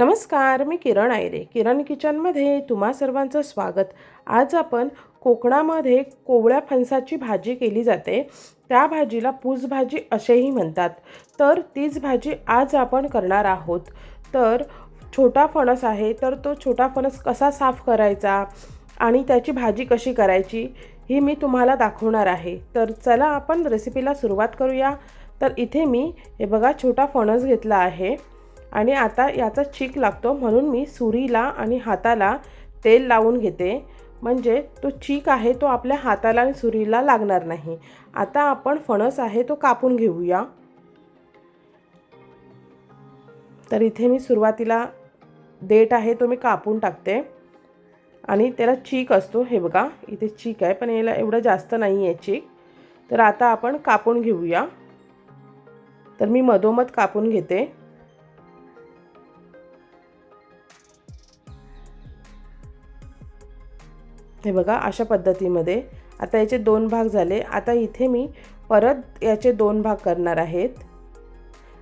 नमस्कार मी किरण आयरे किरण किचनमध्ये तुम्हा सर्वांचं स्वागत. आज आपण कोकणामध्ये कोवळ्या फणसाची भाजी केली जाते. त्या भाजीला पूज भाजी असेही म्हणतात. तर तीच भाजी आज आपण करणार आहोत. तर छोटा फणस आहे तर तो छोटा फणस कसा साफ करायचा आणि त्याची भाजी कशी करायची ही मी तुम्हाला दाखवणार आहे. तर चला आपण रेसिपीला सुरुवात करूया. तर इथे मी हे बघा छोटा फणस घेतला आहे. आणि आता याचा चीक लागतो म्हणून मी सुरीला आणि हाताला तेल लावून घेते. म्हणजे तो चीक आहे तो आपल्या हाताला आणि सुरीला लागणार नाही. आता आपण फणस आहे तो कापून घेऊया. तर इथे मी सुरुवातीला देठ आहे तो मी कापून टाकते. आणि त्याला चीक असतो. हे बघा इथे चीक आहे पण याला एवढं जास्त नाही आहे चीक. तर आता आपण कापून घेऊया. तर मी मधोमध कापून घेते. हे बघा अशा पद्धतीमध्ये. आता याचे दोन भाग झाले. आता इथे मी परत याचे दोन भाग करणार आहेत.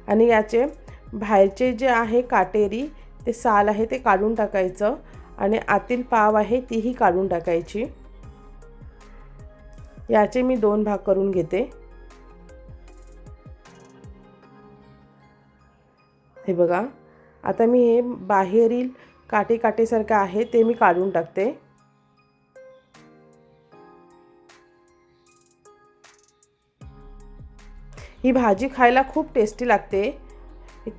आणि याचे बाहेरचे जे आहे काटेरी ते साल आहे ते काढून टाकायचं. आणि आतील पाव आहे तीही काढून टाकायची. याचे मी दोन भाग करून घेते. हे बघा आता मी हे बाहेरील काटे काटेसारखं आहे ते मी काढून टाकते. ही भाजी खायला खूप टेस्टी लागते.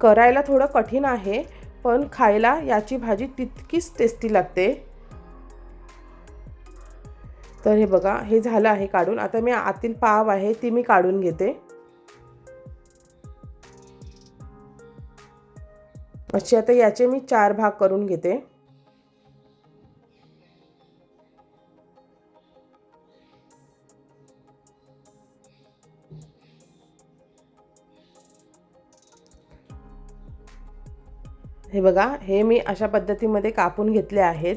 करायला थोडं कठीण आहे पण खायला याची भाजी तितकीच टेस्टी लागते. तर हे बघा हे झालं आहे काढून. आता मी आतील पाव आहे ती मी काढून घेते. अशी आता याचे मी चार भाग करून घेते. हे बघा हे मी अशा पद्धतीमध्ये कापून घेतले आहेत.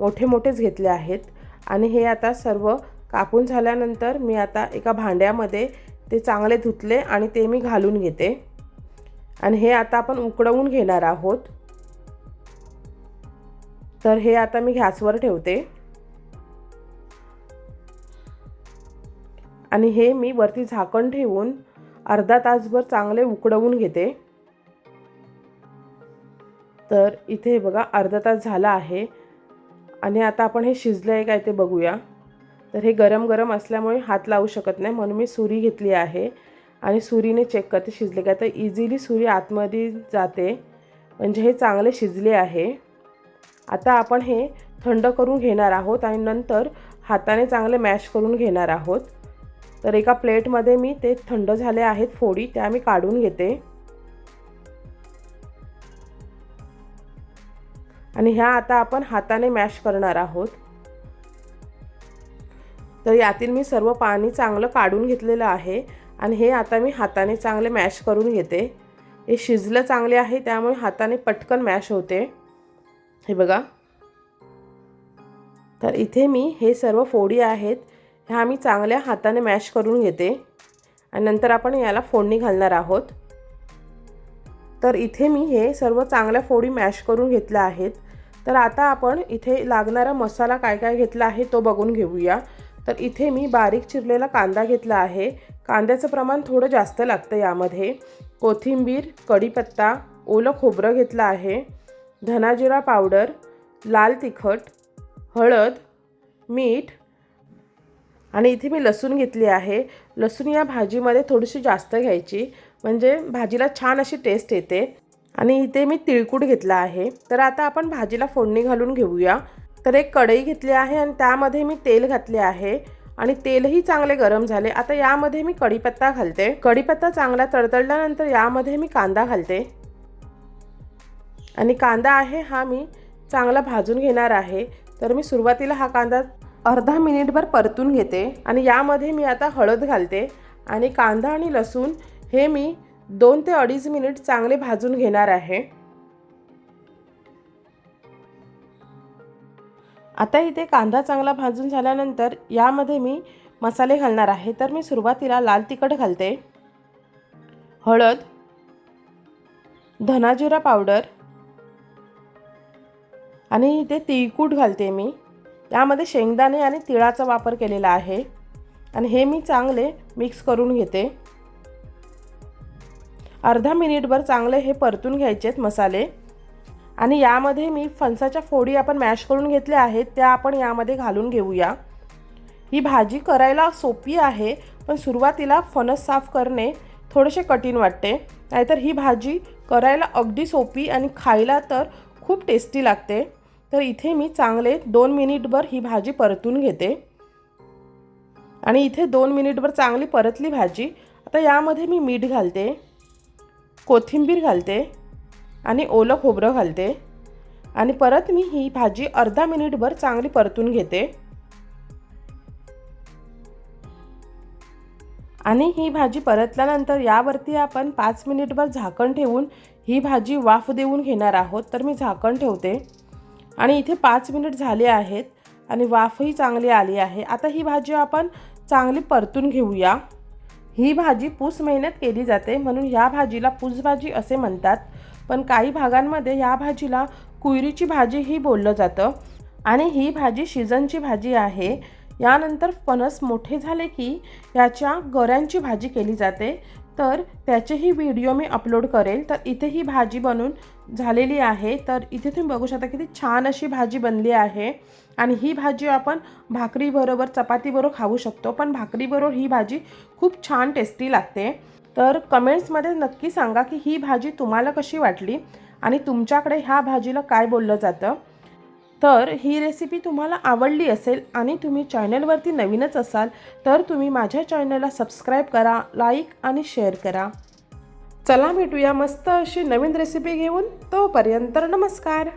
मोठे मोठेच घेतले आहेत. आणि हे आता सर्व कापून झाल्यानंतर मी आता एका भांड्यामध्ये ते चांगले धुतले आणि ते मी घालून घेते. आणि हे आता आपण उकडवून घेणार आहोत. तर हे आता मी गॅसवर ठेवते. आणि हे मी वरती झाकण ठेवून अर्धा तासभर चांगले उकडवून घेते. तर इथे बघा अर्धा तास झाला आहे. आणि आता आपण हे शिजलं आहे काय ते बघूया. तर हे गरम गरम असल्यामुळे हात लावू शकत नाही म्हणून मी सुरी घेतली आहे. आणि सुरीने चेक करते शिजले काय. तर इझिली सुरी आतमध्ये जाते. म्हणजे हे चांगले शिजले आहे. आता आपण हे थंड करून घेणार आहोत आणि नंतर हाताने चांगले मॅश करून घेणार आहोत. तर एका प्लेटमध्ये मी ते थंड झाले आहेत फोडी त्या मी काढून घेते. आणि ह्या आता आपण हाताने मॅश करणार आहोत. तर यातील मी सर्व पाणी चांगलं काढून घेतलेलं आहे आणि हे आता मी हाताने चांगले मॅश करून घेते. हे शिजलं चांगले आहे त्यामुळे हाताने पटकन मॅश होते. हे बघा. तर इथे मी हे सर्व फोडी आहेत ह्या मी चांगल्या हाताने मॅश करून घेते. आणि नंतर आपण याला फोडणी घालणार आहोत. तर इथे मी हे सर्व चांगल्या फोडी मॅश करून घेतल्या आहेत. तर आता आपण इथे लागणारा मसाला काय काय घेतला आहे तो बघून घेऊया. तर इथे मी बारीक चिरलेला कांदा घेतला आहे. कांद्याचं प्रमाण थोडं जास्त लागतं यामध्ये. कोथिंबीर कढीपत्ता ओलं खोबरं घेतलं आहे. धनाजिरा पावडर लाल तिखट हळद मीठ आणि इथे मी लसूण घेतली आहे. लसूण या भाजीमध्ये थोडीशी जास्त घ्यायची. म्हणजे भाजीला छान अशी टेस्ट येते. आणि इथे मी तिळकूट घेतला आहे. तर आता आपण भाजीला फोडणी घालून घेऊया. तर एक कढई घेतली आहे आणि त्यामध्ये मी तेल घातले आहे. आणि तेलही चांगले गरम झाले. आता यामध्ये मी कढीपत्ता घालते. कढीपत्ता चांगला तडतडल्यानंतर यामध्ये मी कांदा घालते. आणि कांदा आहे हा मी चांगला भाजून घेणार आहे. तर मी सुरुवातीला हा कांदा अर्धा मिनिटभर परतून घेते आणि यामध्ये मी आता हळद घालते आणि कांदा आणि लसूण हे मी दोन ते अडीच मिनिट चांगले भाजून घेणार आहे. आता इथे कांदा चांगला भाजून झाल्यानंतर यामध्ये मी मसाले घालणार आहे. तर मी सुरुवातीला लाल तिखट घालते हळद धनाजिरा पावडर आणि इथे तिळकूट घालते मी. यामध्ये शेंगदाणे आणि तिळाचा वापर केलेला आहे. आणि हे मी चांगले मिक्स करून घेते. अर्धा मिनिटभर चांगले हे परतून घ्यायचे आहेत मसाले. आणि यामध्ये मी फणसाच्या फोडी आपण मॅश करून घेतल्या आहेत त्या आपण यामध्ये घालून घेऊया. ही भाजी करायला सोपी आहे पण सुरुवातीला फणस साफ करणे थोडेसे कठीण वाटते. नाहीतर ही भाजी करायला अगदी सोपी आणि खायला तर खूप टेस्टी लागते. तर इथे मी चांगले दोन मिनिटभर ही भाजी परतून घेते. आणि इथे दोन मिनिटभर चांगली परतली भाजी. आता यामध्ये मी मीठ घालते कोथिंबीर घालते आणि ओलं खोबरं घालते. आणि परत मी ही भाजी अर्धा मिनिटभर चांगली परतून घेते. आणि ही भाजी परतल्यानंतर यावरती आपण पाच मिनिटभर झाकण ठेवून ही भाजी वाफ देऊन घेणार आहोत. तर मी झाकण ठेवते. आणि इथे पाच मिनिट झाले आहेत आणि वाफही चांगली आली आहे. आता ही भाजी आपण चांगली परतून घेऊया. ही भाजी पूस महिन्यात केली जाते. म्हणून ह्या भाजीला पूसभाजी असे म्हणतात. पण काही भागांमध्ये ह्या भाजीला कुयरीची भाजीही बोललं जातं. आणि ही भाजी शिजनची भाजी आहे. यानंतर फणस मोठे झाले की याच्या गऱ्यांची भाजी केली जाते. तर त्याचेही व्हिडिओ मी अपलोड करेल. तर इथे ही भाजी बनून झालेली आहे. तर इथे तुम्ही बघू शकता किती छान अशी भाजी बनली आहे. आणि ही भाजी आपण भाकरीबरोबर चपातीबरोबर खाऊ शकतो. पण भाकरीबरोबर ही भाजी खूप छान टेस्टी लागते. तर कमेंट्समध्ये नक्की सांगा की ही भाजी तुम्हाला कशी वाटली? आणि तुमच्याकडे ह्या भाजीला काय बोललं जातं? तर ही रेसिपी तुम्हाला आवडली असेल आणि तुम्ही चॅनलवरती नवीनच असाल तर तुम्ही माझ्या चॅनलला सबस्क्राईब करा लाईक आणि शेअर करा. चला भेटूया मस्त अशी नवीन रेसिपी घेऊन तोपर्यंत नमस्कार.